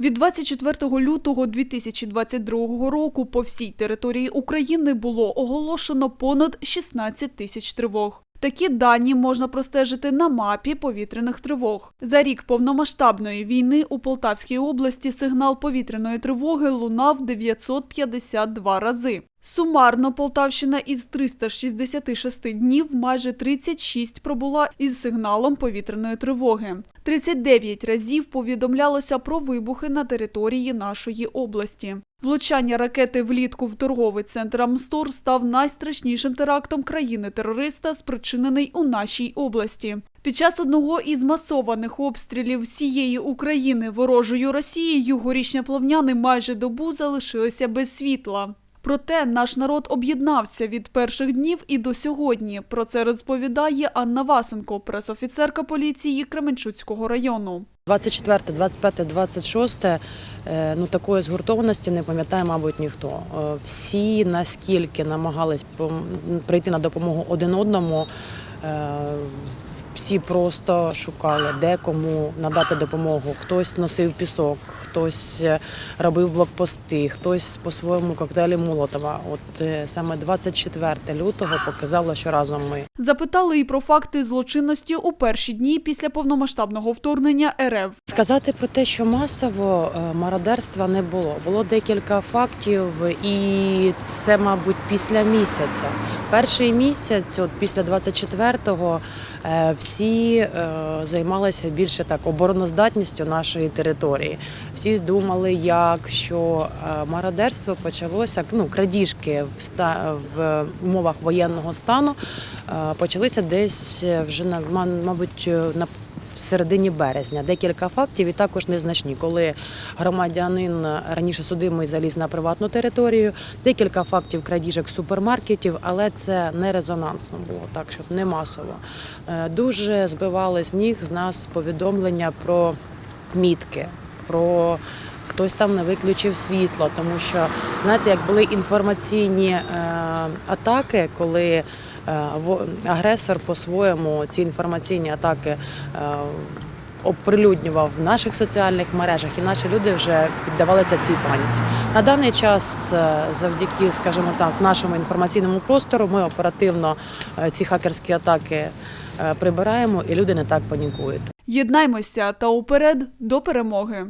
Від 24 лютого 2022 року по всій території України було оголошено понад 16 тисяч тривог. Такі дані можна простежити на мапі повітряних тривог. За рік повномасштабної війни у Полтавській області сигнал повітряної тривоги лунав 952 рази. Сумарно Полтавщина із 366 днів майже 36 пробула із сигналом повітряної тривоги. 39 разів повідомлялося про вибухи на території нашої області. Влучання ракети влітку в торговий центр Амстор став найстрашнішим терактом країни-терориста, спричинений у нашій області. Під час одного із масованих обстрілів всієї України ворожою Росією горішня плавняни майже добу залишилися без світла. Проте наш народ об'єднався від перших днів і до сьогодні. Про це розповідає Анна Васенко, пресофіцерка поліції Кременчуцького району. 24, 25, 26, е, ну такої згуртованості не пам'ятає, мабуть, ніхто. Е, Всі наскільки намагались прийти на допомогу один одному, е, всі просто шукали, де кому надати допомогу. Хтось носив пісок, хтось е, робив блокпости, хтось по-своєму коктейлі Молотова. От е, саме 24 лютого показало, що разом ми. Запитали і про факти злочинності у перші дні після повномасштабного вторгнення РФ. Сказати про те, що масово е, мародерства не було. Було декілька фактів, і це, мабуть, після місяця. Перший місяць, от після 24-го, е, всі е, займалися більше так обороноздатністю нашої території. Всі думали, як що е, мародерство почалося, ну крадіжки в ста в умовах воєнного стану е, почалися десь вже на мабуть на в середині березня. Декілька фактів і також незначні, коли громадянин раніше судимий заліз на приватну територію. Декілька фактів крадіжок супермаркетів, але це не резонансно було, так щоб не масово. Е, Дуже збивали з ніг з нас повідомлення про мітки. Про хтось там не виключив світло, тому що знаєте, як були інформаційні е, атаки, коли е, агресор по-своєму ці інформаційні атаки е, оприлюднював в наших соціальних мережах, і наші люди вже піддавалися цій паніці. На даний час, е, завдяки, скажімо так, нашому інформаційному простору, ми оперативно е, ці хакерські атаки е, прибираємо, і люди не так панікують. Єднаймося та уперед до перемоги.